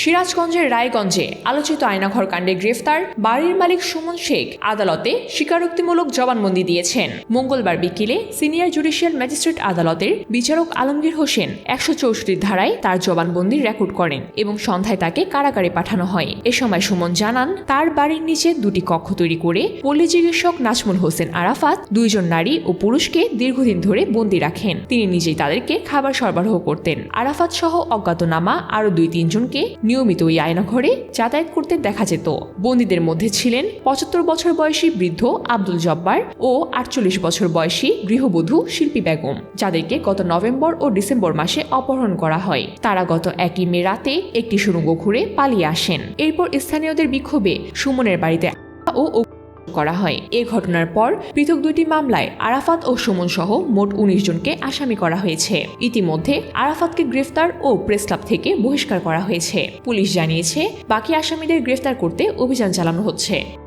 সিরাজগঞ্জের রায়গঞ্জে আলোচিত আয়নাঘর কাণ্ডে গ্রেফতার বাড়ির মালিক সুমন শেখ, আদালতে স্বীকারোক্তিমূলক জবানবন্দি দিয়েছেন। মঙ্গলবার বিকেলে সিনিয়র জুডিশিয়াল ম্যাজিস্ট্রেট আদালতের বিচারক আলমগীর হোসেন একশো চৌষট্টি ধারায় তার জবানবন্দি রেকর্ড করেন এবং সন্ধ্যায় তাকে কারাগারে পাঠানো হয়। এ সময় সুমন জানান, তার বাড়ির নিচে দুটি কক্ষ তৈরি করে পল্লী চিকিৎসক নাজমুল হোসেন আরাফাত, দুইজন নারী ও পুরুষকে দীর্ঘদিন ধরে বন্দি রাখেন। তিনি নিজেই তাদেরকে খাবার সরবরাহ করতেন। আরাফাত সহ অজ্ঞাতনামা আরও দুই তিনজনকে নিয়মিত ওই আয়নাঘরে যাতায়াত করতে দেখা যেত। বন্দীদের মধ্যে ছিলেন পঁচাত্তর বছর বয়সী বৃদ্ধ আব্দুল জব্বার ও আটচল্লিশ বছর বয়সী গৃহবধূ শিল্পী বেগম, যাদেরকে গত নভেম্বর ও ডিসেম্বর মাসে অপহরণ করা হয়। তারা গত একই মে রাতে একটি সুরঙ্গ ঘুরে পালিয়ে আসেন। এরপর স্থানীয়দের বিক্ষোভে সুমনের বাড়িতে ও করা হয়। এ ঘটনার পর পৃথক দুটি মামলায় আরাফাত ও সুমন সহ মোট উনিশ জনকে আসামি করা হয়েছে। ইতিমধ্যে আরাফাতকে গ্রেফতার ও প্রেস ক্লাব থেকে বহিষ্কার করা হয়েছে। পুলিশ জানিয়েছে, বাকি আসামিদের গ্রেফতার করতে অভিযান চালানো হচ্ছে।